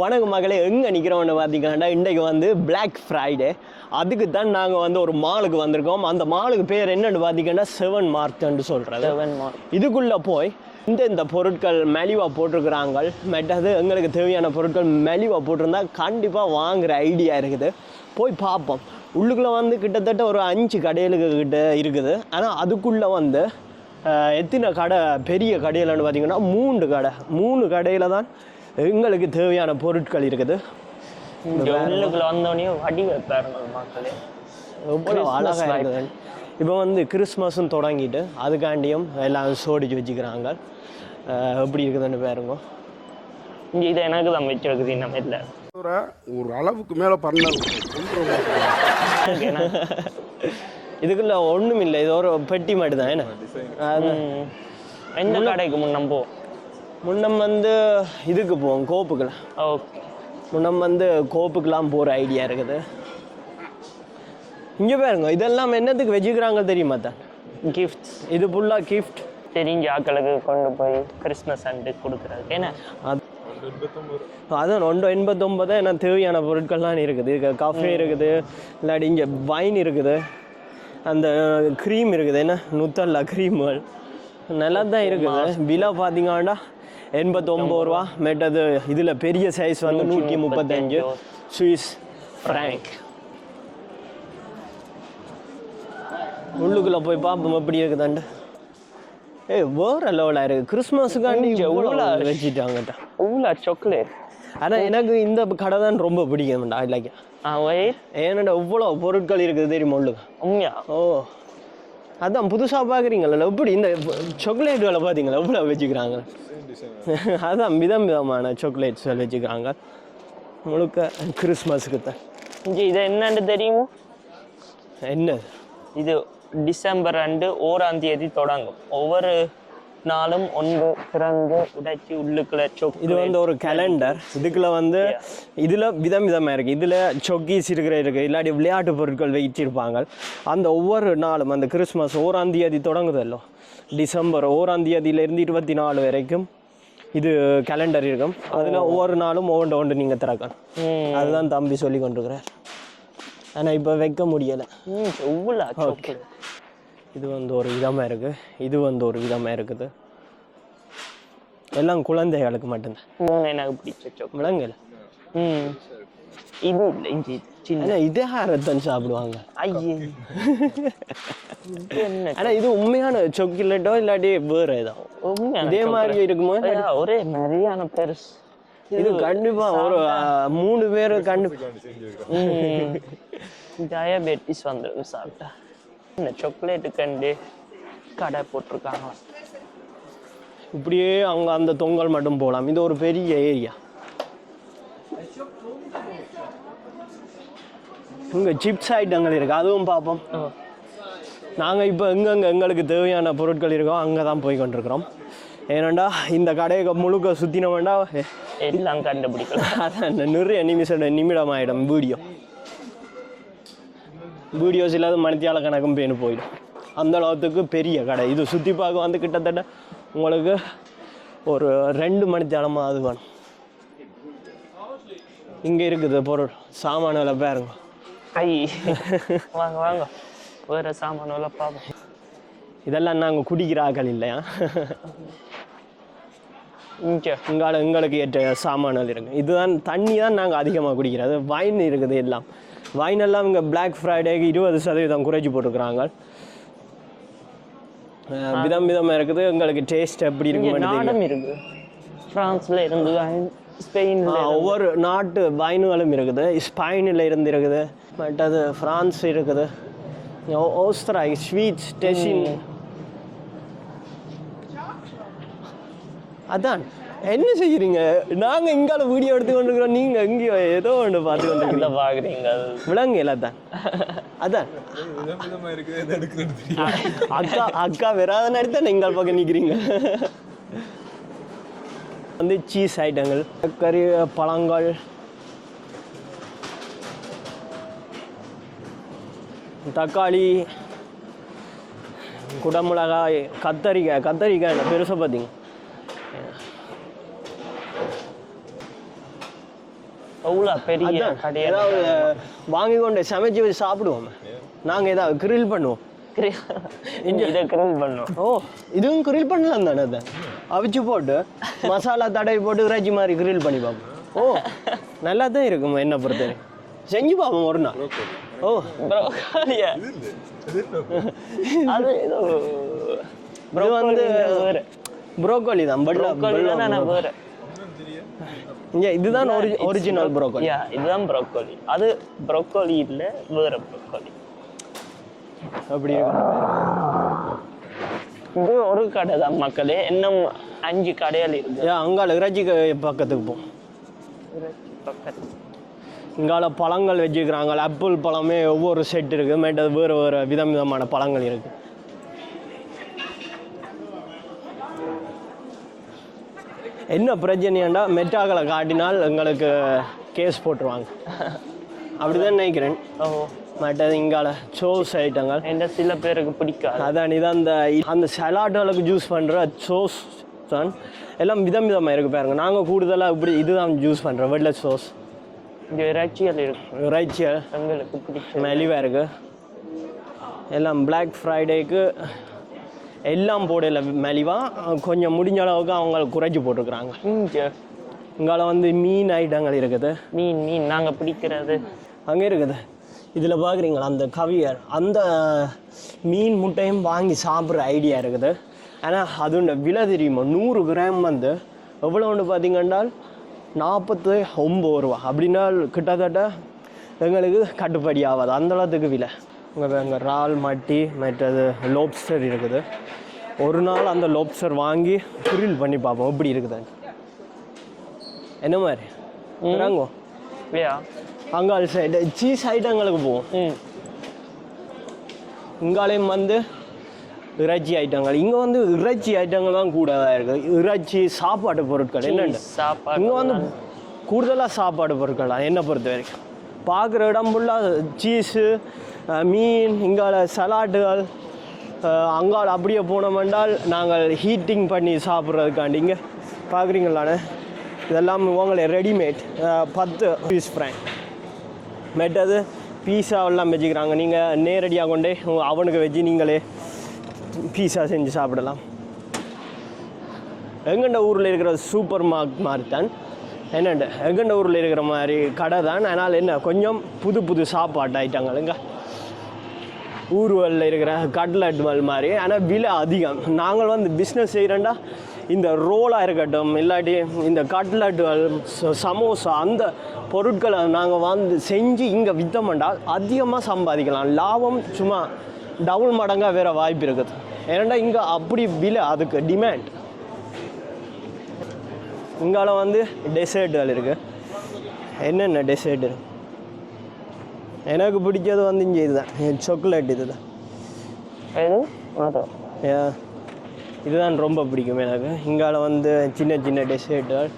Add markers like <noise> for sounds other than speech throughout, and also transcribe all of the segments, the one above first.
வணக்கம் மகளே எங்கே நிற்கிறோம்னு பார்த்தீங்கன்னா இன்றைக்கு வந்து Black ஃப்ரைடே அதுக்கு தான் நாங்கள் வந்து ஒரு மாலுக்கு வந்திருக்கோம். அந்த மாலுக்கு பேர் என்னன்னு பார்த்தீங்கன்னா செவன் மார்க்னு சொல்கிறது செவன் மார்க் இதுக்குள்ளே போய் இந்த இந்த பொருட்கள் மெலிவாக போட்டிருக்கிறாங்க. மெட்டது எங்களுக்கு தேவையான பொருட்கள் மெலிவாக போட்டிருந்தா கண்டிப்பாக வாங்குற ஐடியா இருக்குது. போய் பார்ப்போம். உள்ளுக்குள்ளே வந்து கிட்டத்தட்ட ஒரு அஞ்சு கடைகளுக்கு கிட்ட இருக்குது. ஆனால் அதுக்குள்ளே வந்து எத்தனை கடை பெரிய கடையிலன்னு பார்த்தீங்கன்னா மூன்று கடை. மூணு கடையில் தான் எங்களுக்கு தேவையான பொருட்கள் இருக்குது. இங்க உள்ளுக்குள்ள வந்தோடனே வடி வைப்பாருங்க மக்களே. எவ்வளோ அழகாக இருக்குது. இப்போ வந்து கிறிஸ்மஸும் தொடங்கிட்டு அதுக்காண்டியும் எல்லாம் சோடிச்சு வச்சுக்கிறாங்க. எப்படி இருக்குதுன்னு பாருங்க. இங்க இதை எனக்கு தான் வச்சிருக்குது நம்ம இல்ல ஒரு ஒரு அளவுக்கு மேலே பண்ண <laughs> இதுக்குள்ள ஒன்றும் இல்லை இது ஒரு பெட்டி மட்டும் தான் என்ன. எந்த கடைக்கு முன்னம் போ. முன்னம் வந்து இதுக்கு போவோம் கோப்புக்கெல்லாம் ஓகே. முன்னம் வந்து கோப்புக்கெல்லாம் போகிற ஐடியா இருக்குது. இங்கே பாருங்க இதெல்லாம் என்னத்துக்கு வச்சுக்கிறாங்க தெரியுமா தான் கிஃப்ட் இது ஃபுல்லாக கிஃப்ட் தெரிஞ்ச ஆட்களுக்கு கொண்டு போய் கிறிஸ்மஸ் அண்டு கொடுக்குறது. ஏன்னா அது அதான் ஒன்று எண்பத்தொம்பது என்ன தேவையான பொருட்கள்லாம் இருக்குது. காஃபே இருக்குது இல்லாட்டி இங்கே வைன் இருக்குது அந்த க்ரீம் இருக்குது. என்ன? நுத்தல்லா க்ரீம்கள் நல்லா தான் இருக்குது. விலை பார்த்தீங்கன்னா எண்பத்தொம்பது ரூபா மெட்டது இதில் பெரிய சைஸ் வந்து நூற்றி முப்பத்தஞ்சு சுவிஸ் ஃப்ராங்க் உள்ளுக்குள்ளே போய் பார்ப்போம் எப்படி இருக்குதாண்டு ஏய் வேற லெவலாக இருக்குது கிறிஸ்மஸுக்காண்டி எவ்வளோ வச்சுட்டாங்கட்டா ஊலா சாக்லேட் ஆனால் எனக்கு இந்த கடை தான் ரொம்ப பிடிக்கும்டா வெயிட் ஏன்னாடா இவ்வளோ பொருட்கள் இருக்குது தெரியுமா உள்ளுக்கு உண்மையா ஓ அதான் புதுசாக பார்க்குறீங்களா எப்படி இந்த சாக்லேட்டுகளை பார்த்தீங்களா எவ்வளோ வச்சுக்கிறாங்க? அதான் விதம் விதமான சாக்லேட்ஸ் வச்சுக்கிறாங்க. முழுக்க கிறிஸ்மஸுக்கு தான் இங்க இது என்னன்னு தெரியுமோ? என்ன? இது டிசம்பர் ரெண்டு ஓராம் தேதி தொடங்கும். ஒவ்வொரு நாளும் ஒன்று திறந்து உடைச்சி உள்ளுக்குள்ள சொக்கு இது வந்து ஒரு கேலண்டர் இதுக்குள்ள வந்து இதில் விதம் விதமாக இருக்குது இதில் சொக்கீஸ் இருக்கிற இருக்குது இல்லாட்டி விளையாட்டு பொருட்கள் வச்சிருப்பாங்க அந்த ஒவ்வொரு நாளும் அந்த கிறிஸ்மஸ் ஓராம் தேதி தொடங்குதல்லோ? டிசம்பர் ஓராம் தேதியிலேருந்து இருபத்தி நாலு வரைக்கும் இது கேலண்டர் இருக்கும். அதில் ஒவ்வொரு நாளும் ஒவ்வொன்று ஒன்று நீங்கள் திறக்கணும். ம். அதுதான் தம்பி சொல்லி கொண்டிருக்கிறார். ஆனால் இப்போ வைக்க முடியலை. ஊலா சாக்லேட் இது வந்து ஒரு விதமாக இருக்குது இது வந்து ஒரு விதமாக இருக்குது. எல்லாம் குழந்தைகளுக்கு மட்டும்தான். எனக்கு பிடிச்ச விலங்குல ம். இது இல்லை இஞ்சி சின்ன இதே ரத்தம் சாப்பிடுவாங்க. ஐயே. ஆனால் இது உண்மையான சாக்லேட்டோ இல்லாட்டி வேறு ஏதோ? இதே மாதிரி இருக்குமோ? ஒரே மாதிரியான பெருசு. இது கண்டிப்பா ஒரு மூணு பேர் கண்டு டயபெட்டிஸ் வந்துடும் சாப்பிட்டா. இந்த சாக்லேட்டு கண்டு கடை போட்டிருக்காங்க. இப்படியே அவங்க அந்த தொங்கல் மட்டும் போகலாம் இது ஒரு பெரிய ஏரியா இங்க சிப்ஸ் ஐட்டங்கள் இருக்கு. அதுவும் பார்ப்போம். நாங்கள் இப்போ எங்கெங்கே எங்களுக்கு தேவையான பொருட்கள் இருக்கோ அங்கே தான் போய் கொண்டிருக்கிறோம். ஏனண்டா இந்த கடையை முழுக்க சுற்றின வேண்டாம் எல்லாம் கண்டுபிடிக்கலாம். அதான் நிறைய நிமிஷம் நிமிடம் ஆகிடும் வீடியோ. வீடியோஸ் இல்லாத மணித்தியால கணக்கும் பேனு போயிடும். அந்த அளவுக்கு பெரிய கடை. இது சுற்றி பார்க்க வந்து கிட்டத்தட்ட உங்களுக்கு ஒரு ரெண்டு மணித்தியாலமாக அது வேணும். இங்கே இருக்குது பொருள். சாமான்களை பாருங்க. ஐ வாங்க வாங்க. வேற சாமான் எல்லாம் பார்ப்போம். இதெல்லாம் நாங்கள் குடிக்கிற ஆக்கள் இல்லையா? இங்கே. இங்கால எங்களுக்கு ஏற்ற சாமான்கள் இருக்கு. இதுதான் தண்ணி தான் நாங்கள் அதிகமாக குடிக்கிறது வைன் இருக்குது எல்லாம். வைன் எல்லாம் இங்கே பிளாக் ஃப்ரைடேக்கு இருபது சதவீதம் குறைச்சி போட்டுருக்குறாங்க. அஹ் விதம் விதமாக இருக்குது. எங்களுக்கு டேஸ்ட் எப்படி இருக்கு இருக்கு. பிரான்ஸ்ல இருந்து ஸ்பெயின்ல ஒவ்வொரு நாட்டு வைனுகளும் இருக்குது. ஸ்பெயினில் இருந்து இருக்குது. அது ஃப்ரான்ஸ் இருக்குது. ஓஸ்திராய் ஸ்வீட்ஸ் டெசின் அதான். என்ன செய்யறீங்க? நாங்க இங்கால வீடியோ எடுத்து கொண்டிருக்கிறோம் நீங்க எங்கேயோ ஏதோ ஒன்று பார்த்து கொண்டிருக்கீங்க பாக்குறீங்க விலங்கு தான் அதான். அக்கா அக்கா வராத நேரத்தை நீங்கள் பக்கம் நிற்கிறீங்க வந்து சீஸ் ஐட்டங்கள் கறி பழங்கள். தக்காளி குடமிளகாய் கத்தரிக்காய் கத்தரிக்காய் பெருசாக பார்த்தீங்க? அவ்வளோ பெரிய கடையா ஏதாவது வாங்கி கொண்டு சமைச்சு வச்சு சாப்பிடுவோம். நாங்கள் ஏதாவது கிரில் பண்ணுவோம். இதை கிரில் பண்ணோம் ஓ இதுவும் கிரில் பண்ணலாம் தானே அதை? அவிச்சு போட்டு மசாலா தடவி போட்டு இறைச்சி மாதிரி கிரில் பண்ணி பார்ப்போம். ஓ நல்லா தான் இருக்கும் என்ன பொறுத்தவரை செஞ்சு பார்ப்போம் ஒரு நாள். ஓ. ப்ரோக்கோலியா அது ஏதோ இது வந்து ப்ரோக்கோலி தான். பட் ப்ரோக்கோலி தான் நான் வேற. இங்கே இதுதான் ஒரிஜினல் ப்ரோக்கோலி யா இதுதான் ப்ரோக்கோலி அது ப்ரோக்கோலி இல்ல வேற ப்ரோக்கோலி அப்படி இது ஒரு கடை தான் மக்களே. இன்னும் அஞ்சு கடைகள் இருக்கு. அங்கால இறைச்சி பக்கத்துக்கு போ. இங்கால பழங்கள் வச்சுக்கிறாங்க ஆப்பிள் பழமே ஒவ்வொரு செட் இருக்குது மேட்டது வேறு வேறு விதம் விதமான பழங்கள் இருக்குது என்ன பிரச்சனையாண்டா மெட்டாக்களை காட்டினால் எங்களுக்கு கேஸ் போட்டுருவாங்க. அப்படிதான் நினைக்கிறேன். ஓ. மற்றது இங்கால சோஸ் ஐட்டங்கள். என்ன சில பேருக்கு பிடிக்காது? அதான் இதான் அந்த அந்த சலாட்டுகளுக்கு ஜூஸ் பண்ணுற சோஸ் தான். எல்லாம் விதம் விதமாக இருக்குது பாருங்க. நாங்கள் கூடுதலாக இப்படி இதுதான் ஜூஸ் பண்ணுறோம் வெள்ளை சோஸ். இங்க இறைச்சிகள் இருக்கு. ரைச்சியல் எங்களுக்கு பிடிச்ச மெலிவாக இருக்குது எல்லாம் Black ஃப்ரைடேக்கு எல்லாம் போடல மெலிவா கொஞ்சம் முடிஞ்ச அளவுக்கு அவங்க குறைச்சி போட்டிருக்கிறாங்க. இங்க. இங்கால வந்து மீன் ஐட்டங்கள் இருக்குது. மீன் மீன் நாங்க பிடிக்கிறது. அங்கே இருக்குது. இதில் பார்க்குறீங்களா அந்த கவியர். அந்த மீன் முட்டையும் வாங்கி சாப்பிட்ற ஐடியா இருக்குது. ஆனால் அதோட விலை தெரியுமா? நூறு கிராம் வந்து எவ்வளோன்னு பார்த்தீங்கன்னா நாற்பத்து ஒம்பது ரூபா. அப்படின்னா கிட்டத்தட்ட எங்களுக்கு கட்டுப்படி ஆகாது. அந்த அளவுக்கு விலை. இங்கே இங்கே இறால் மட்டி மற்றது லோப்ஸ்டர் இருக்குது. ஒரு நாள் அந்த லோப்ஸ்டர் வாங்கி கிரில் பண்ணி பார்ப்போம் எப்படி இருக்குது என்ன மாதிரி? இறங்கும் இல்லையா அங்காள் சைடு சீஸ் ஐட்டங்களுக்கு போவோம் இங்காலையும் வந்து இறைச்சி ஐட்டங்கள். இங்கே வந்து இறைச்சி ஐட்டங்கள் தான் கூட இருக்குது இறைச்சி சாப்பாட்டு பொருட்கள் என்னென்ன? சாப்பாடு இங்கே வந்து கூடுதலாக சாப்பாடு பொருட்கள் தான். என்னை பொறுத்த வரைக்கும். பார்க்குற இடம் ஃபுல்லாக சீஸு மீன் இங்கால சலாட்டுகள் அங்கால் அங்கால அப்படியே போனோமென்றால் நாங்கள் ஹீட்டிங் பண்ணி சாப்பிட்றதுக்காண்டி இங்கே பார்க்குறீங்களாண்ணே? இதெல்லாம் உங்களை ரெடிமேட் பத்து பீஸ் ஃப்ரை மெட்டது பீஸாவெல்லாம் வச்சுக்கிறாங்க. நீங்கள் நேரடியாக கொண்டே அவனுக்கு வச்சு நீங்களே பீஸா செஞ்சு சாப்பிடலாம். எங்கண்ட ஊரில் இருக்கிற சூப்பர் மார்க் மாதிரி தான். என்னண்டு? எங்கண்ட ஊரில் இருக்கிற மாதிரி கடை தான். அதனால் என்ன? கொஞ்சம் புது புது சாப்பாட்டு ஐட்டங்களுங்க. ஊர்வலில் இருக்கிற கட்லட் வல் மாதிரி ஆனால் விலை அதிகம். நாங்கள் வந்து பிஸ்னஸ் செய்கிறோண்டா இந்த ரோலாக இருக்கட்டும் இல்லாட்டி இந்த கட்லட் வல் சமோசா அந்த பொருட்களை நாங்கள் வந்து செஞ்சு இங்கே விற்றோம்டா அதிகமாக சம்பாதிக்கலாம். லாபம் சும்மா டபுள் மடங்காக வேறு வாய்ப்பு இருக்குது. ஏன்னா இங்கே அப்படி விலை அதுக்கு டிமாண்ட் இங்கால வந்து டெசர்ட்டுகள் இருக்குது என்னென்ன டெசர்ட் இருக்குது எனக்கு பிடிச்சது வந்து இங்கே இதுதான். சாக்லேட் இதுதான். இதுதான் ரொம்ப பிடிக்கும் எனக்கு. இங்கால வந்து சின்ன சின்ன டெசர்ட்டுகள்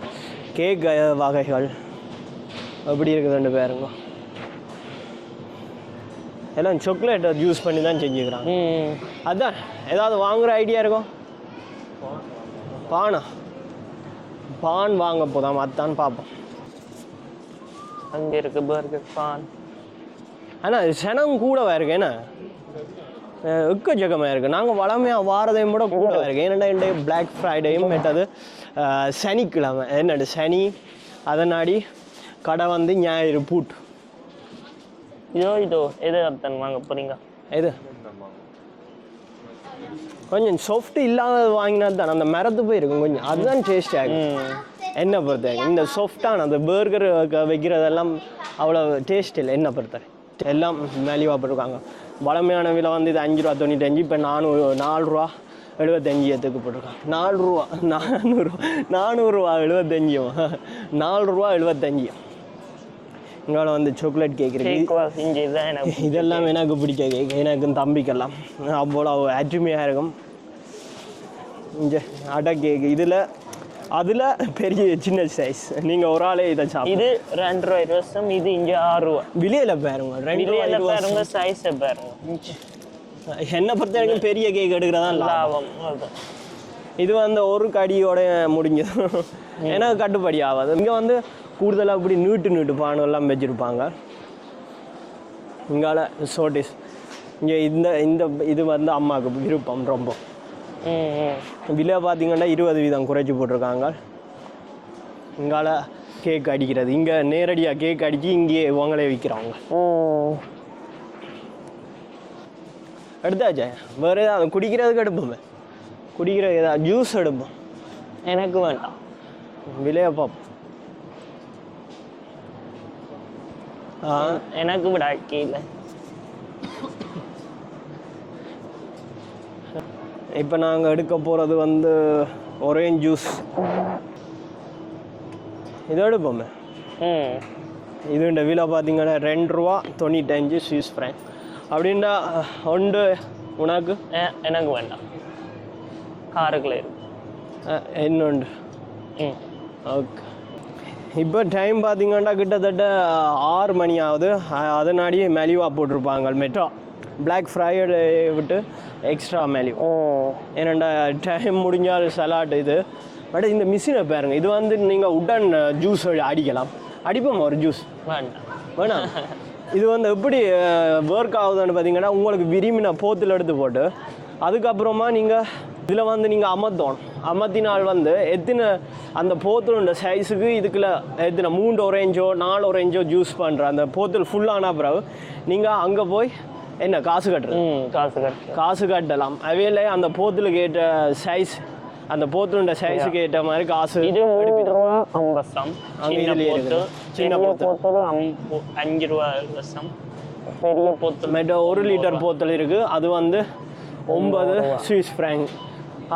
கேக் வகைகள். அப்படி இருக்குதுன்னு பாருங்க எல்லாம் சாக்லேட்டை யூஸ் பண்ணி தான் செஞ்சுக்கிறாங்க. அதான் ஏதாவது வாங்குற ஐடியா இருக்கும் பானா. பான் வாங்க போதாம் அதான் பார்ப்போம் அங்க இருக்கு பர்கர் பான். ஆனால் சனம் கூடவா இருக்கு என்ன? எக்கச்சக்கமாக இருக்குது நாங்கள் வளமையாக வாரதையும் கூட கூடவா இருக்கு. ஏன்னா இந்த பிளாக் ஃப்ரைடேயும் மெட்டது சனிக்கிழமை. என்னது சனி அதனாடி கடை வந்து ஞாயிறு பூட்டு இதோ இதோ எது அர்த்தம்? வாங்க போறீங்க. எது? கொஞ்சம் சாஃப்ட் இல்லாதது வாங்கினா தான் அந்த மரத்து போய் இருக்கும் கொஞ்சம். அதுதான் டேஸ்ட் ஆகும் என்ன பொறுத்த இந்த சாஃப்டான அந்த பர்கர் வைக்கிறதெல்லாம் அவ்வளோ டேஸ்ட் இல்லை. என்ன பொறுத்த வரைக்கும். எல்லாம் மேலிவாக போட்டிருக்காங்க. வளமையான விலை வந்து இது அஞ்சு ரூபா தொண்ணூத்தஞ்சு இப்போ நானூறு நாலு ரூபா எழுபத்தஞ்சு ஏற்றுக்கு போட்டிருக்காங்க. நாலு ரூபா நானூறுரூவா நானூறுரூவா எழுபத்தஞ்சும் நாலு ரூபா எழுபத்தஞ்சு. இங்கே வந்து சாக்லேட் கேக் இருக்கு. இதெல்லாம் எனக்கு பிடிச்ச கேக் எனக்கு தம்பிக்கெல்லாம். அவ்வளோ அருமையாக இருக்கும். இங்கே அடை கேக் இதில் அதில் பெரிய சின்ன சைஸ் நீங்கள் ஒரு ஆளே இதை சாப்பிடு இது ரெண்டு ரூபாய் வருஷம் இது இங்க ஆறு ரூபா. விலையில பாருங்க ரெண்டு ரூபா இருபது பாருங்க சைஸை பாருங்க. என்னை பொறுத்த வரைக்கும் பெரிய கேக் எடுக்கிறதா லாபம் இது வந்து ஒரு கடியோட முடிஞ்சது. எனக்கு கட்டுப்படி ஆகாது. இங்கே வந்து கூடுதலாக இப்படி நீட்டு நீட்டு பானெல்லாம் வச்சுருப்பாங்க. இங்கால சோட்டிஸ் இங்கே இந்த இந்த இது வந்து அம்மாவுக்கு விருப்பம் ரொம்ப. விலை பார்த்தீங்கன்னா இருபது வீதம் குறைச்சி போட்டிருக்காங்க. இங்கால கேக் அடிக்கிறது. இங்கே நேரடியாக கேக் அடித்து இங்கேயே இவங்களே விற்கிறாங்க. எடுத்தாச்சா? வேறு ஏதாவது குடிக்கிறதுக்கு எடுப்போமே? குடிக்கிற ஏதாவது ஜூஸ் எடுப்போம். எனக்கு வேண்டாம். விலையை பார்ப்போம். எனக்கு விட கீழே. இப்போ நாங்கள் எடுக்க போகிறது வந்து ஒரேஞ்ச் ஜூஸ் இதை எடுப்போமே? இதுண்ட விலை பார்த்தீங்கன்னா ரெண்டு ரூபா தொண்ணூத்தஞ்சு ஸ்வீஸ் ஃப்ராங்க் அப்படின்னா ஒன்று உனக்கு? எனக்கு வேண்டாம். இருக்கு அஹ், இன்னொன்று. ம். ஓகே. இப்போ டைம் பார்த்தீங்கன்னா கிட்டத்தட்ட ஆறு மணி ஆகுது. அதனாடியே மெலிவா போட்டிருப்பாங்க மெட்ரோ பிளாக் ஃப்ரைடே விட்டு எக்ஸ்ட்ரா மெலிவ் ஓ. ஏன்னாண்டா டைம் முடிஞ்சால் சலாட் இது. பட் இந்த மிஷினை பாருங்க இது வந்து நீங்கள் உடன் ஜூஸ் அடிக்கலாம். அடிப்போம் ஒரு ஜூஸ் வேண்டாம். வேணாம். இது வந்து எப்படி ஒர்க் ஆகுதுன்னு பார்த்தீங்கன்னா உங்களுக்கு விரும்பின போத்தில் எடுத்து போட்டு அதுக்கப்புறமா நீங்கள் இதில் வந்து நீங்கள் அமர்த்தணும். அமர்த்தினால் வந்து எத்தனை அந்த போத்தலோட சைஸுக்கு இதுக்குள்ள எத்தனை மூன்று ஒரேஞ்சோ நாலு ஒரேஞ்சோ ஜூஸ் பண்ணுற அந்த போத்தல் ஃபுல்லான பிறகு நீங்கள் அங்கே போய் என்ன காசு கட்டுறது? காசு கட்டு காசு கட்டலாம். அவையில் அந்த போத்தலுக்கு ஏற்ற சைஸ் அந்த போத்தலுண்ட சைஸுக்கு ஏற்ற மாதிரி காசு இது மூணு ரூபா ஐம்பது அங்க சின்ன போத்து. சின்ன போத்து. போத்தல் அஞ்சு ரூபா வருஷம் பெரிய போத்தல் மெட்ட ஒரு லிட்டர் போத்தல் இருக்குது அது வந்து ஒன்பது ஸ்வீஸ் ஃப்ராங்க்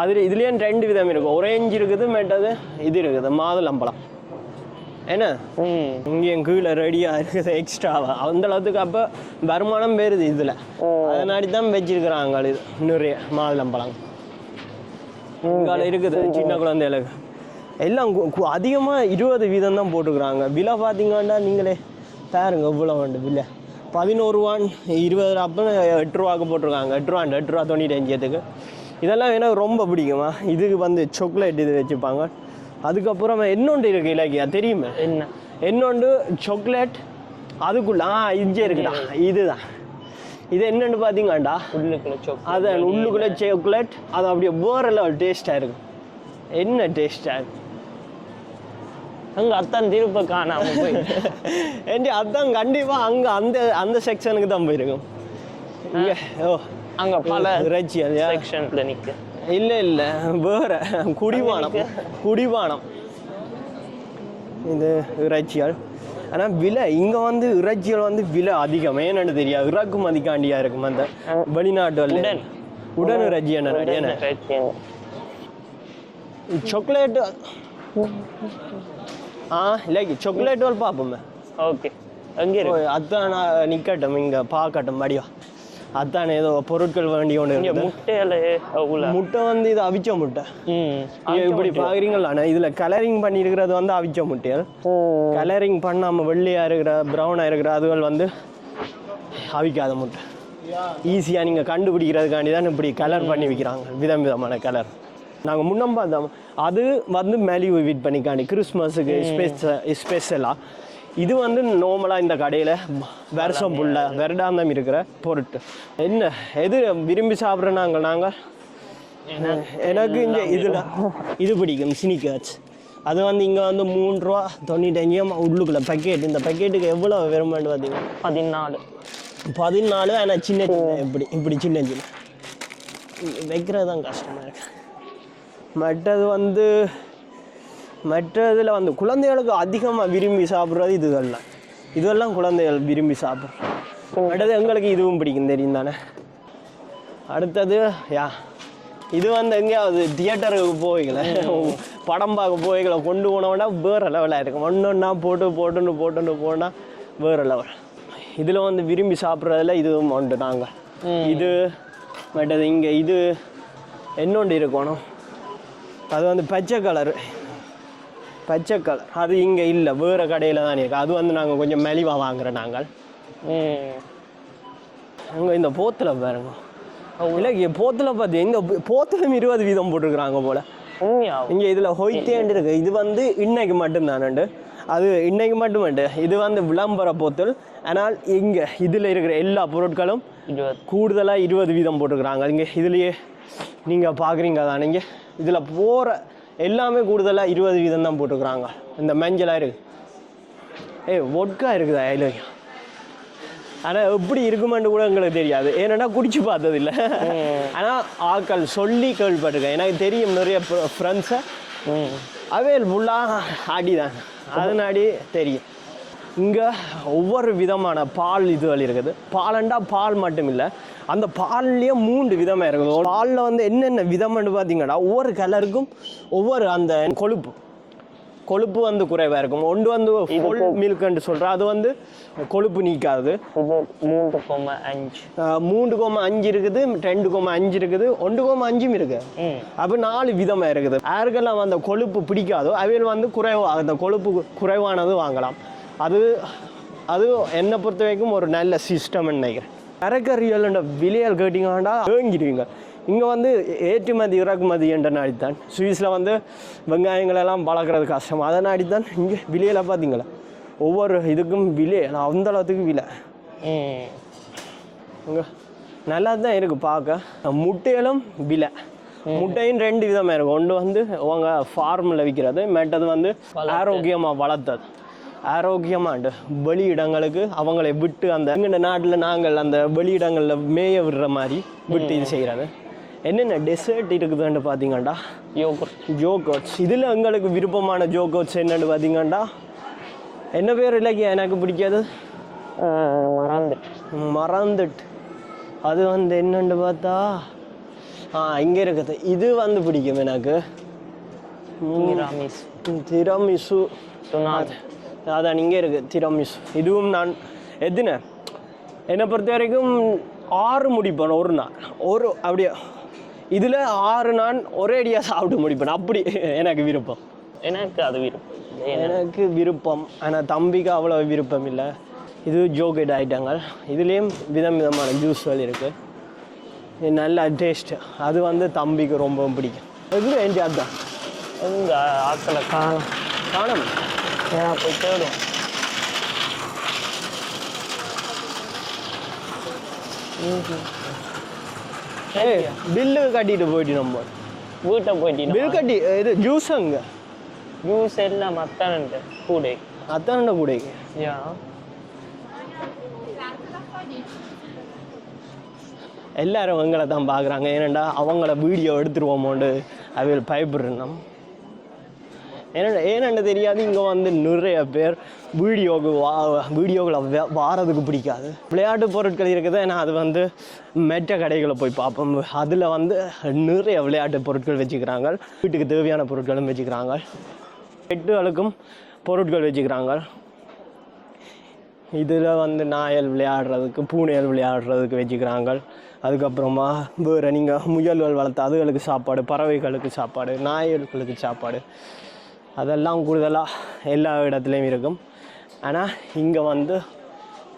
அதில் இதுலேயும் ரெண்டு விதம் இருக்குது ஒரேஞ்ச் இருக்குது மெட்டது இது இருக்குது. மாதுளம்பழம். என்ன? ம். இங்கேயும் கீழே ரெடியாக இருக்குது எக்ஸ்ட்ராவாக அந்த அளவுக்கு அப்போ வருமானம் பெறுது இதில். அதனாடி தான் வச்சிருக்கிறாங்க இது. நிறைய மாதுளம்பழம் இங்கால இருக்குது சின்ன குழந்தைகளுக்கு. எல்லாம் அதிகமாக இருபது வீதம் தான் போட்டுக்கிறாங்க விலை பார்த்தீங்கன்னா நீங்களே பாருங்க இவ்வளோ உண்டு விலை. பதினோரு ரூபான் இருபது ரூபா அப்போ எட்டு ரூபாக்கு போட்டிருக்காங்க. எட்டு ரூபாண்டு எட்டு ரூபா தொண்ணூற்றி அஞ்சுத்துக்கு இதெல்லாம் எனக்கு ரொம்ப பிடிக்குமா. இதுக்கு வந்து சாக்லேட் இது வச்சுப்பாங்க. அதுக்கப்புறம் இன்னொன்று இருக்குது இலக்கியா. தெரியுமே? என்ன? இன்னொன்று சாக்லேட் அதுக்குள்ள ஆ இங்கே இருக்குடா. இதுதான். இது என்னன்னு பார்த்தீங்கடா உள்ளுக்குள்ள சோக்கு அது உள்ளுக்குள்ள சாக்லேட் அது அப்படியே வேற லெவல் டேஸ்ட்டாக இருக்கும். என்ன டேஸ்ட்டாக இருக்கும்? அங்க அத்தான் திருப்ப காணாம போய். <laughs> ஏண்டி அதான் கண்டிப்பாக அங்கே அந்த அந்த செக்ஷனுக்கு தான் போயிருக்கும். இங்கே ஓ. அங்க பல இறைச்சி அது செக்ஷன்ல நிக்கு. இல்லை இல்லை. வேற. குடிபானம் குடிபானம் இது இறைச்சியால். ஆனால் விலை. இங்கே வந்து இறைச்சிகள் வந்து விலை அதிகம். ஏன்னு தெரியாது இறக்குமதிக்காண்டியாக இருக்கும் அந்த வெளிநாட்டு உடன். உடன் இறைச்சி என்ன சாக்லேட் ஆ இல்லை சாக்லேட் பார்ப்போமே ஓகே. அங்க அதான் நான் நிற்கட்டும் இங்கே பார்க்கட்டும் மடிவா அதான் ஏதோ பொருட்கள் வேண்டி ஒன்று முட்டையில முட்டை வந்து இது அவிச்ச முட்டை. இப்படி பாக்குறீங்களா இதுல கலரிங் பண்ணியிருக்கிறது வந்து அவிச்ச முட்டைகள். கலரிங் பண்ணாம வெள்ளையா இருக்கிற ப்ரௌனா இருக்கிற அதுகள் வந்து அவிக்காத முட்டை. ஈஸியாக நீங்கள் கண்டுபிடிக்கிறதுக்காண்டி தான் இப்படி கலர் பண்ணி விற்கிறாங்க விதம் விதமான கலர் நாங்கள் முன்னம் பார்த்தோம். அது வந்து மெலிவு விட் பண்ணிக்காண்டி கிறிஸ்மஸுக்கு ஸ்பெஷ ஸ்பெஷலாக இது வந்து நார்மலாக இந்த கடையில் வருஷம் புள்ள வருடாந்தம் இருக்கிற பொருட்கள் என்ன எது விரும்பி சாப்பிட்ற நாங்கள் நாங்கள்? எனக்கு இங்கே இதில் இது பிடிக்கும் சினிக்காச் அது வந்து இங்கே வந்து மூணு ரூபா தொண்ணூத்தஞ்சு உள்ளுக்குள்ள பக்கெட் இந்த பக்கெட்டுக்கு எவ்வளோ வருமானு பார்த்தீங்கன்னா பதினாலு. பதினாலு ஆனால் சின்ன சின்ன இப்படி இப்படி சின்ன சின்ன. வைக்கிறது தான் கஷ்டமாக இருக்கு. மற்றது வந்து மற்றதில் வந்து குழந்தைகளுக்கு அதிகமாக விரும்பி சாப்பிட்றது இதுகள்லாம் இதெல்லாம் குழந்தைகள் விரும்பி சாப்பிட்றோம் அடுத்தது எங்களுக்கு இதுவும் பிடிக்கும் தெரியும் தானே அடுத்தது யா இது வந்து எங்கேயாவது தியேட்டருக்கு போய்க்கல. படம் பார்க்க போய்க்கல கொண்டு போனோம்னா வேறு லெவலாக இருக்கும். ஒன்று ஒன்றா போட்டு போட்டுன்னு போட்டுன்னு போனால் வேறு லெவல் இதில் வந்து விரும்பி சாப்பிட்றதுல இதுவும் உண்டு நாங்கள் இது மற்றது இங்கே இது என்னொண்டு இருக்கணும். அது வந்து பச்சை கலரு பச்சை கலர் அது இங்கே இல்லை வேறு கடையில் தான் இருக்குது அது வந்து நாங்கள் கொஞ்சம் மெலிவாக வாங்குறோம் நாங்கள். அங்கே இந்த போத்தில் பாருங்க. இல்லை போத்தில் பார்த்து இந்த போத்திலும் இருபது வீதம் போட்டிருக்கிறாங்க போல். இங்கே இதில் ஹொய்த்தேண்டு இருக்கு இது வந்து இன்னைக்கு மட்டும்தானண்டு அது இன்னைக்கு மட்டுமட்டு இது வந்து விளம்பர போத்தல். ஆனால் இங்கே இதில் இருக்கிற எல்லா பொருட்களும் கூடுதலாக இருபது வீதம் போட்டுக்கிறாங்க இங்கே இதுலேயே நீங்கள் பார்க்குறீங்க தான் நீங்கள் இதில் போகிற எல்லாமே கூடுதலாக இருபது வீதம் தான் போட்டுக்கிறாங்க. இந்த மஞ்சளாக இருக்குது ஏய் ஒட்கா இருக்குதா இல்லையா ஆனால் எப்படி இருக்குமென்னு கூட எங்களுக்கு தெரியாது. ஏன்னா குடிச்சு பார்த்ததில்ல. ஆனால் ஆட்கள் சொல்லி கேள்விப்பட்டிருக்கேன். எனக்கு தெரியும் நிறைய ஃப்ரெண்ட்ஸை அவைல் ஃபுல்லாக ஆடி தான் அதனாடி தெரியும். இங்கே ஒவ்வொரு விதமான பால் இதுகள் இருக்குது. பாலண்டா பால் மட்டும் இல்லை அந்த பால்லேயே மூன்று விதமாக இருக்குது. பாலில் வந்து என்னென்ன விதம்னு பார்த்தீங்கன்னா ஒவ்வொரு கலருக்கும் ஒவ்வொரு அந்த கொழுப்பு. கொழுப்பு வந்து குறைவாக இருக்கும். ஒன்று வந்து ஃபுல் மில்க்னு சொல்கிறோம் அது வந்து கொழுப்பு நீக்காது. மூன்று கோம அஞ்சு மூன்று கோம அஞ்சு இருக்குது ரெண்டு கோம அஞ்சு இருக்குது ஒன்று கோம அஞ்சும் இருக்குது அப்போ நாலு விதமாக இருக்குது. யாருக்கெல்லாம் அந்த கொழுப்பு பிடிக்காதோ அவையில் வந்து குறைவா அந்த கொழுப்பு குறைவானது வாங்கலாம். அது அது என்னை பொறுத்த வரைக்கும் ஒரு நல்ல சிஸ்டம்னு நினைக்கிறேன். மரக்கறிகளோட விலையால் கேட்டிங்கன்னா ஏங்கிடுவீங்க. இங்கே வந்து ஏற்றுமதி இறக்குமதி என்ற நாடித்தான் சுவிஸில் வந்து வெங்காயங்களெல்லாம் வளர்க்குறது கஷ்டம். அதை நாடித்தான் இங்கே விலையில பார்த்தீங்களா ஒவ்வொரு இதுக்கும் விலை அந்த அளவுக்கு விலை. இங்க நல்லா தான் இருக்குது பார்க்க முட்டைகளும் விலை முட்டையும் ரெண்டு விதமாக இருக்கும் ஒன்று வந்து அவங்க ஃபார்மில் விற்கிறது மற்றது வந்து ஆரோக்கியமாக வளர்த்தது ஆரோக்கியமாண்டு வெளி இடங்களுக்கு அவங்களை விட்டு அந்த எங்கள் நாட்டில் நாங்கள் அந்த வெளி இடங்களில் மேய விடுற மாதிரி விட்டு இது செய்கிறது என்னென்ன டெசர்ட் இருக்குதுன்னு பார்த்தீங்கன்னாடா யோகurt ஜோகோட்ஸ் இதில் எங்களுக்கு விருப்பமான ஜோகோட்ஸ் என்னன்னு பார்த்தீங்கன்னா என்ன பேர் இல்லையா எனக்கு பிடிக்காது. மறந்து. மறந்துட்டு. அது வந்து என்னன்னு பார்த்தா? ஆ இங்கே இருக்குது. இது வந்து பிடிக்கும் எனக்கு. திராமிஸ் திரமிசு சொன்னாது அதான் இங்கே இருக்குது திரமிசு இதுவும் நான் எதுன என்னை பொறுத்த வரைக்கும் ஆறு முடிப்பேன் ஒரு நாள். ஒரு அப்படியே இதில் ஆறு நான் ஒரே அடியாக சாப்பிட்டு முடிப்பேன். அப்படி எனக்கு விருப்பம். எனக்கு அது விருப்பம். எனக்கு விருப்பம். ஆனால் தம்பிக்கு அவ்வளோ விருப்பம் இல்லை. இது ஜோகேட் ஐட்டங்கள் இதுலேயும் விதம் விதமான ஜூஸ்கள் இருக்குது நல்ல டேஸ்ட் அது வந்து தம்பிக்கு ரொம்பவும் பிடிக்கும். இது என்ஜி அதுதான்? எங்க ஆக்களை காணும் காணும். ஏன்னா போய் தேடும் ஏய் பில்லு கட்டிட்டு போயிட்டு நம்ம. வீட்டை போயிட்டீங்க பில் கட்டி இது ஜூஸ் அங்கே ஜூஸ் எல்லாம் மத்தானு கூட. அத்தாண்ட கூடைக்கு? யா. எல்லாரும் எங்களை தான் பார்க்குறாங்க. ஏனண்டா அவங்கள வீடியோ எடுத்துருவோமோண்டு. அவையில் பயப்படுறோம் ஏன்னா ஏனென்று தெரியாது? இங்கே வந்து நிறைய பேர் வீடியோவுக்கு வா வீடியோக்களை வாரதுக்கு பிடிக்காது. விளையாட்டு பொருட்கள் இருக்குது. ஏன்னா அது வந்து மெட்ட கடைகளை போய் பார்ப்போம். அதில் வந்து நிறைய விளையாட்டு பொருட்கள் வச்சுக்கிறாங்க. வீட்டுக்கு தேவையான பொருட்களும் வச்சுக்கிறாங்க. பெட்டுகளுக்கும் பொருட்கள் வச்சுக்கிறாங்க. இதில் வந்து நாயல் விளையாடுறதுக்கு பூனையல் விளையாடுறதுக்கு வச்சுக்கிறாங்க. அதுக்கப்புறமா வேறு நீங்கள் முயல்கள் வளர்த்து அதுகளுக்கு சாப்பாடு பறவைகளுக்கு சாப்பாடு நாயல்களுக்கு சாப்பாடு. அதெல்லாம் கூடுதலாக எல்லா இடத்துலையும் இருக்கும். ஆனால் இங்கே வந்து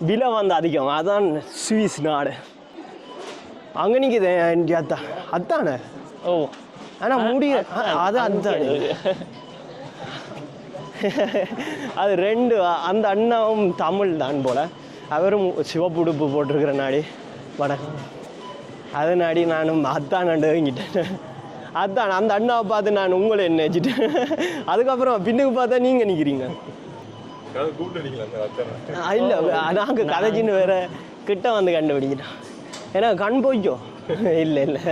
விலை வந்து அதிகம். அதான் சுவிஸ் நாடு. அங்கே நிற்குது அத்தா. அத்தானே? ஓ. ஆனால் முடிய அது அதுதான் அது ரெண்டு அந்த அண்ணாவும் தமிழ் தான் போல. அவரும் சிவப்பு உடுப்பு போட்டிருக்கிற நாடி. வணக்கம் அது நாடி நானும் அத்தான் நண்டுங்கிட்டேன் அதான் அந்த அண்ணாவை பார்த்து நான் உங்களை என்ன வச்சுட்டேன் அதுக்கப்புறம் பின்னுக்கு பார்த்தா நீங்கள் நிற்கிறீங்க இல்லை நாங்கள் கதைச்சின்னு வேற கிட்ட வந்து கண்டுபிடிக்கிட்டோம். ஏன்னா கண் போய்க்கோ. இல்லை இல்லை.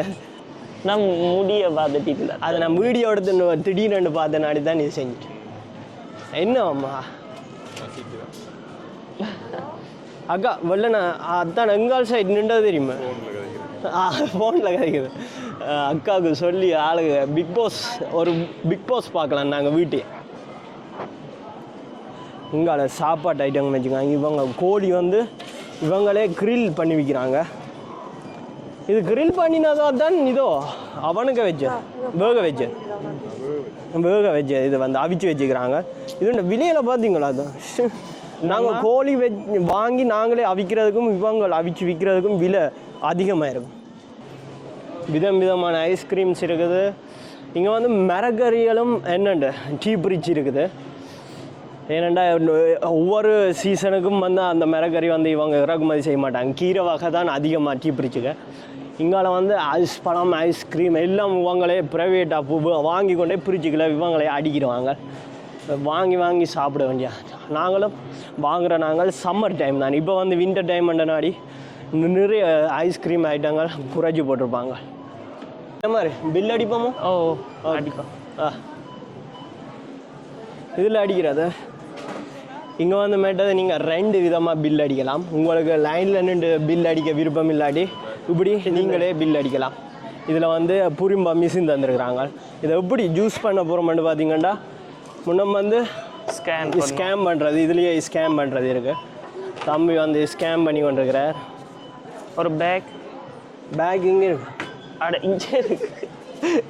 நான் முடிய பார்த்துட்டு அதை நான் வீடியோ எடுத்து திடீர்னு பார்த்த நாடி தான் இது செஞ்சுட்டேன். என்ன அம்மா? அக்கா வெள்ளண்ணா அதான் எங்கால் சைடு நின்றது தெரியுமா? ஃபோனில் கிடைக்குது. அக்காவுக்கு சொல்லி ஆளுங்க பிக் பாஸ் ஒரு பிக் பாஸ் பார்க்கலாம் நாங்கள் வீட்டே. இங்கால சாப்பாட்டு ஐட்டம் வச்சுக்காங்க. இவங்க கோழி வந்து இவங்களே grill பண்ணி விற்கிறாங்க இது grill பண்ணினதா தான் இதோ அவனுக்கு வச்ச வேக வச்ச. வேக வச்ச இது வந்து அவிச்சு வச்சுக்கிறாங்க. இது விலையில பார்த்தீங்களா அதான் நாங்கள் கோழி வெச் வாங்கி நாங்களே அவிக்கிறதுக்கும் இவங்க அவிச்சு விற்கிறதுக்கும் விலை அதிகமாக இருக்கும் விதம் விதமான ஐஸ்கிரீம்ஸ் இருக்குது. இங்கே வந்து மரக்கறிகளும் என்னண்டு டீ பிரிட்ஜ் இருக்குது. ஏனெண்டா ஒவ்வொரு சீசனுக்கும் வந்து அந்த மரக்கறி வந்து இவங்க இறக்குமதி செய்ய மாட்டாங்க. கீரை வகை தான் அதிகமாக டீ பிரிட்ஜுக்கு இங்கால வந்து ஐஸ் பழம் ஐஸ்கிரீம் எல்லாம் இவங்களே ப்ரைவேட்டாக வாங்கி கொண்டே பிரிட்ஜுக்குள்ள இவங்களே அடிக்கிடுவாங்க. வாங்கி வாங்கி சாப்பிட வேண்டிய நாங்களும் வாங்குகிற நாங்கள் சம்மர் டைம் தான். இப்போ வந்து வின்டர் டைம் நாடி நிறைய ஐஸ்கிரீம் ஐட்டங்கள் குறைச்சி போட்டிருப்பாங்க. இந்த மாதிரி பில் அடிப்போமோ? ஓ அடிப்பா ஆ. இதில் அடிக்கிறது. இங்கே வந்து மேட்டது நீங்கள் ரெண்டு விதமாக பில் அடிக்கலாம். உங்களுக்கு லைனில் நின்று பில் அடிக்க விருப்பம் இல்லாட்டி இப்படி நீங்களே பில் அடிக்கலாம். இதில் வந்து புரிம்பா மிஷின் தந்துருக்குறாங்க. இதை எப்படி ஜூஸ் பண்ண போகிறோம்னு பார்த்தீங்கன்னா முன்னம் வந்து ஸ்கேன் ஸ்கேம் பண்ணுறது இதுலேயே ஸ்கேம் பண்ணுறது இருக்குது தம்பி வந்து ஸ்கேம் பண்ணி கொண்டிருக்கிறார். ஒரு பேக் பேக் இங்கே இருக்கு. அட இங்க இருக்கு.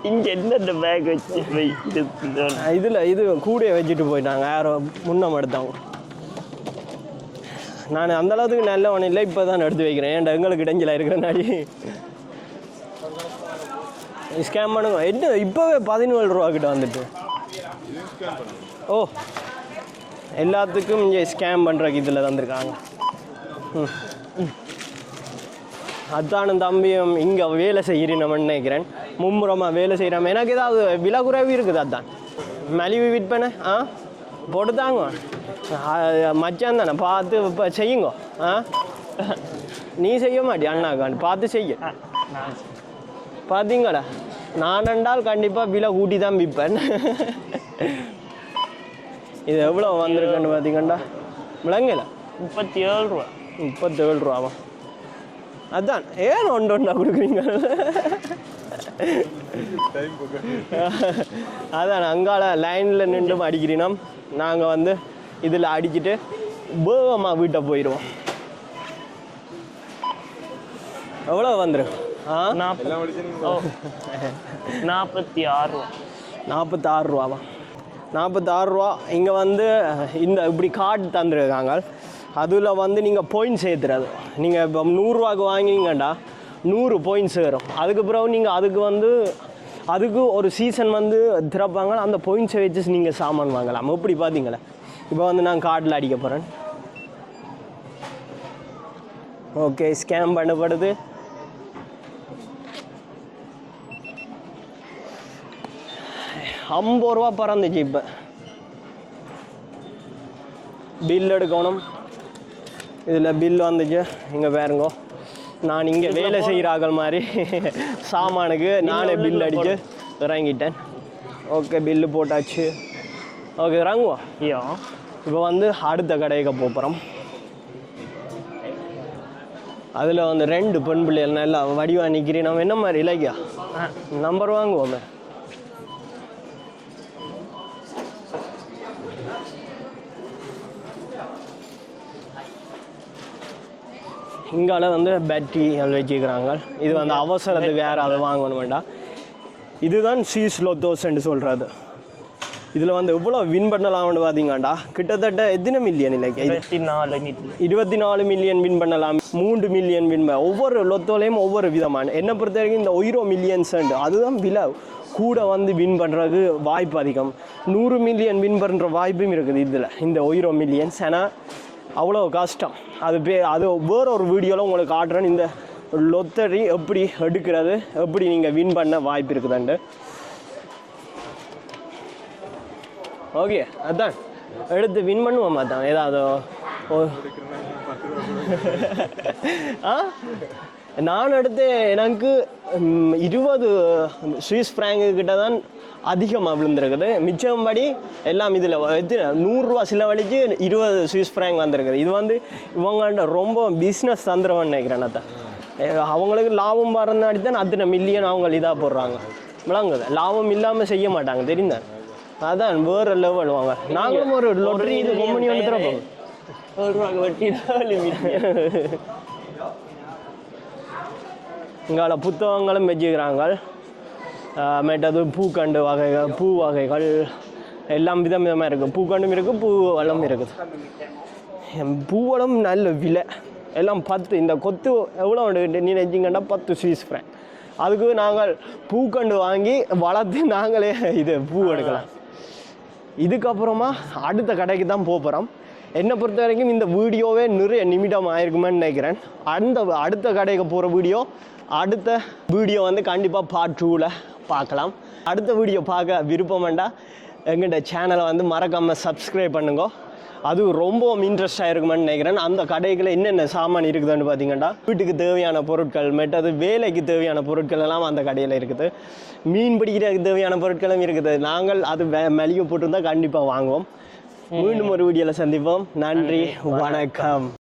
இங்க என்னென்ன பேக் வச்சு இதில் இது கூடயே வச்சுட்டு போயிட்டாங்க. யாரோ முன்னம் எடுத்தவங்க. நான் அந்த அளவுக்கு நல்லவன் இல்லை இப்போ தான் எடுத்து வைக்கிறேன். ஏன்டா எங்களுக்கு இடைஞ்சலாக இருக்கிறனாடி ஸ்கேம் பண்ணுங்க. என்ன இப்போவே பதினேழு ரூபா கிட்ட வந்துட்டு. ஓ. எல்லாத்துக்கும் இங்கே ஸ்கேம் பண்ணுறக்கு இதில் தந்திருக்காங்க. ம். ம். அத்தானும் தம்பியும் இங்கே வேலை செய்கிறேன் நினைக்கிறேன். மும்முரமாக வேலை செய்கிறோம் எனக்கு ஏதாவது விலை குறைவு இருக்குது அதான். மலிவு விற்பனை ஆ? போட்டு தாங்க மச்சான் தானே பார்த்து இப்போ செய்யுங்க ஆ? நீ செய்ய மாட்டியா அண்ணாக்கான் பார்த்து செய்ய. பார்த்தீங்களா? நான் ரெண்டால் கண்டிப்பாக விலை கூட்டி தான் விற்பேன். இது எவ்வளோ வந்திருக்குன்னு பார்த்தீங்கண்டா? விளங்கல? முப்பத்தி ஏழு ரூபா. முப்பத்தேழு ரூபாவா? அதான் ஏன் ஒன்று ஒன்றா கொடுக்குறீங்க? அதான் அங்கால லைனில் நின்று அடிக்கிறீனம் நாங்கள் வந்து இதில் அடிச்சுட்டு வேகமாக வீட்டை போயிடுவோம் எவ்வளோ வந்துடும் நாற்பத்தி ஆறு ரூபா. நாற்பத்தாறு ரூபாவா? நாற்பத்தாறு ரூபா இங்கே வந்து இந்த இப்படி கார்டு தந்துருக்காங்க. அதில் வந்து நீங்கள் பாயிண்ட் சேர்த்துறது நீங்கள் இப்போ நூறுரூவாக்கு வாங்கினீங்கண்டா நூறு பாயிண்ட்ஸ் வரும் அதுக்கு பிறகு நீங்கள் அதுக்கு வந்து அதுக்கு ஒரு சீசன் வந்து திறப்பாங்க அந்த பாயிண்ட்ஸை வச்சு நீங்கள் சாமான் வாங்கலாம். எப்படி பார்த்தீங்களா இப்போ வந்து நான் கார்டில் அடிக்க போகிறேன் ஓகே ஸ்கேம் பண்ணப்படுது. ஐம்பது ரூபா பறந்துச்சு இப்போ. பில் எடுக்கணும். இதில் பில் வந்துச்சு. இங்கே பாருங்க. நான் இங்கே வேலை செய்கிற ஆக்கள் மாதிரி சாமானுக்கு நானே பில் அடித்து இறங்கிட்டேன். ஓகே பில்லு போட்டாச்சு. ஓகே இறங்குவோம் ஐயோ. இப்போ வந்து அடுத்த கடைக்கு போகிறோம் அதில் வந்து ரெண்டு பெண் பிள்ளைகள் நல்லா வடிவாக நிற்கிறேன் நம்ம என்ன மாதிரி இலக்கியா? நம்பர் வாங்குவோமே. இங்கால வந்து பேட்டரி வச்சுக்கிறாங்க. இது வந்து அவசரத்துக்கு யாரும் அதை வாங்கணும் வேண்டாம் இதுதான் சீஸ் லொத்தோஸ்ன்னு சொல்கிறது இதில் வந்து எவ்வளோ வின் பண்ணலாம்னு பார்த்தீங்கண்டா கிட்டத்தட்ட எத்தனை மில்லியன் இது இருபத்தி நாலு இருபத்தி நாலு மில்லியன் வின் பண்ணலாம். மூன்று மில்லியன் வின் ஒவ்வொரு லொத்தோலையும் ஒவ்வொரு விதமான என்னை பொறுத்த வரைக்கும் இந்த ஒயிரோ மில்லியன்ஸ் அதுதான் விலை. கூட வந்து வின் பண்ணுறதுக்கு வாய்ப்பு அதிகம். நூறு மில்லியன் வின் பண்ணுற வாய்ப்பும் இருக்குது இதில். இந்த ஒயிரோ மில்லியன்ஸ் ஏன்னா அவ்வளோ கஷ்டம். அது பே அது வேற ஒரு வீடியோவில் உங்களுக்கு காட்டுறேன். இந்த லொத்தரி எப்படி எடுக்கிறது எப்படி நீங்கள் வின் பண்ண வாய்ப்பு இருக்குதாண்டு ஓகே அதான். எடுத்து வின் பண்ணுவோம் அதான். ஏதாவது ஓ- ஆ? நான் எடுத்து எனக்கு இருபது சுவிஸ் ஃப்ராங்கு கிட்ட தான் அதிகமாக விழுந்திருக்குது. மிச்சம்படி எல்லாம் இதில் இது நூறுரூவா செலவழிச்சு இருபது சுவிஸ் ஃப்ராங்க் வந்திருக்குது. இது வந்து இவங்கள்ட்ட ரொம்ப பிஸ்னஸ் தந்துடுவேன்னு நினைக்கிறேன் அவங்களுக்கு லாபம் வரந்தாடி தான் அத்தனை மில்லியன் அவங்க இதாக போடுறாங்க. விளங்குது. லாபம் இல்லாமல் செய்ய மாட்டாங்க. தெரியுங்க அதான் வேறு லெவல் வாங்க. நாங்களும் ஒரு லொட்டரி இது கம்பெனி ஒன்று தரப்போம் போகும் இங்கால புத்தகங்களும் வச்சுக்கிறாங்க. மேட்டது பூக்கண்டு வகைகள் பூ வகைகள் எல்லாம் விதம் விதமாக இருக்குது பூக்கண்டும் இருக்குது பூ வளம் இருக்குது பூவளம் நல்ல விலை. எல்லாம் பத்து இந்த கொத்து எவ்வளோ நினைச்சிங்கன்னா பத்து ஸ்வீஸ் ஃப்ரேங்க் அதுக்கு நாங்கள் பூக்கண்டு வாங்கி வளர்த்து நாங்களே இது பூ எடுக்கலாம். இதுக்கப்புறமா அடுத்த கடைக்கு தான் போகிறோம் என்னை பொறுத்த வரைக்கும் இந்த வீடியோவே நிறைய நிமிடம் ஆயிருக்குமேன்னு நினைக்கிறேன். அந்த அடுத்த கடைக்கு போகிற வீடியோ அடுத்த வீடியோ வந்து கண்டிப்பாக பார்ட் டூவில் பார்க்கலாம். அடுத்த வீடியோ பார்க்க விருப்பம் வேண்டாம் எங்கள்கிட்ட சேனலை வந்து மறக்காமல் சப்ஸ்கிரைப் பண்ணுங்க. அது ரொம்பவும் இன்ட்ரெஸ்டாக இருக்குமென்னு நினைக்கிறேன். அந்த கடைகளில் என்னென்ன சாமான் இருக்குதுன்னு பார்த்தீங்கன்னா வீட்டுக்கு தேவையான பொருட்கள் மற்றது வேலைக்கு தேவையான பொருட்கள் எல்லாம் அந்த கடையில் இருக்குது. மீன் பிடிக்கிறதுக்கு தேவையான பொருட்களும் இருக்குது. நாங்கள் அது மளிகை போட்டிருந்தா கண்டிப்பாக வாங்குவோம். மீண்டும் ஒரு வீடியோவில் சந்திப்போம். நன்றி. வணக்கம்.